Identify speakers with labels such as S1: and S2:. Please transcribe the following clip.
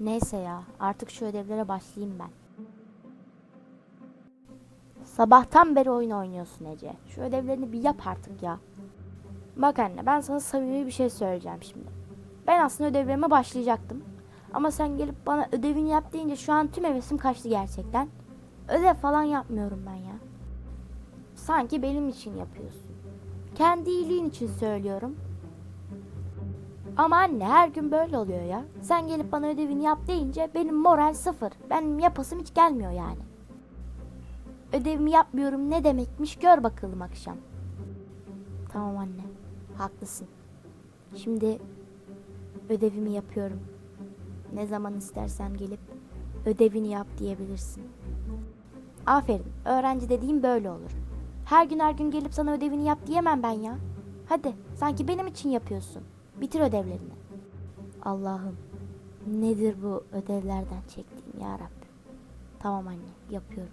S1: Neyse ya artık şu ödevlere başlayayım ben. Sabahtan beri oyun oynuyorsun Ece. Şu ödevlerini bir yap artık ya. Bak anne ben sana samimi bir şey söyleyeceğim şimdi. Ben aslında ödevlerime başlayacaktım. Ama sen gelip bana ödevini yap deyince şu an tüm hevesim kaçtı gerçekten. Ödev falan yapmıyorum ben ya. Sanki benim için yapıyorsun. Kendi iyiliğin için söylüyorum. Ama anne her gün böyle oluyor ya. Sen gelip bana ödevini yap deyince benim moral sıfır. Benim yapasım hiç gelmiyor yani. Ödevimi yapmıyorum ne demekmiş gör bakalım akşam. Tamam anne. Haklısın. Şimdi ödevimi yapıyorum. Ne zaman istersen gelip ödevini yap diyebilirsin. Aferin. Öğrenci dediğim böyle olur. Her gün her gün gelip sana ödevini yap diyemem ben ya. Hadi sanki benim için yapıyorsun. Bitir ödevlerini. Allah'ım nedir bu ödevlerden çektiğim ya Rabbim. Tamam anne yapıyorum.